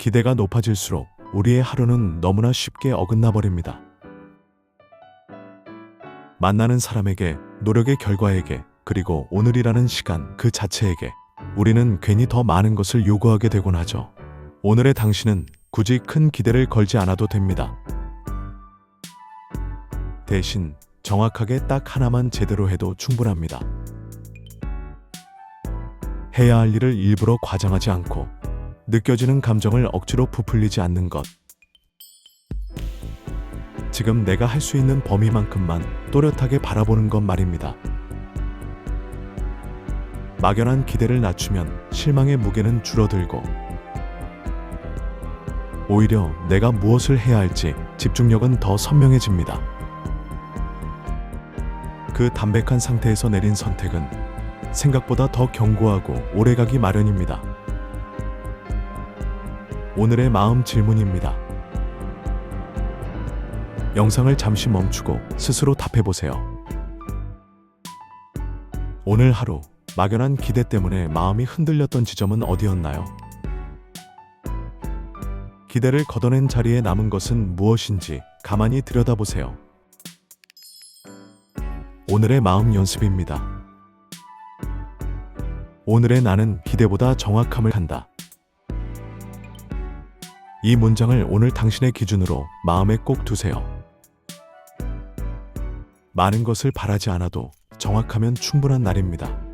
기대가 높아질수록 우리의 하루는 너무나 쉽게 어긋나 버립니다. 만나는 사람에게, 노력의 결과에게, 그리고 오늘이라는 시간 그 자체에게 우리는 괜히 더 많은 것을 요구하게 되곤 하죠. 오늘의 당신은 굳이 큰 기대를 걸지 않아도 됩니다. 대신 정확하게 딱 하나만 제대로 해도 충분합니다. 해야 할 일을 일부러 과장하지 않고 느껴지는 감정을 억지로 부풀리지 않는 것. 지금 내가 할 수 있는 범위만큼만 또렷하게 바라보는 것 말입니다. 막연한 기대를 낮추면 실망의 무게는 줄어들고 오히려 내가 무엇을 해야 할지 집중력은 더 선명해집니다. 그 담백한 상태에서 내린 선택은 생각보다 더 견고하고 오래가기 마련입니다. 오늘의 마음 질문입니다. 영상을 잠시 멈추고 스스로 답해보세요. 오늘 하루 막연한 기대 때문에 마음이 흔들렸던 지점은 어디였나요? 기대를 걷어낸 자리에 남은 것은 무엇인지 가만히 들여다보세요. 오늘의 마음 연습입니다. 오늘의 나는 기대보다 정확함을 한다. 이 문장을 오늘 당신의 기준으로 마음에 꼭 두세요. 많은 것을 바라지 않아도 정확하면 충분한 날입니다.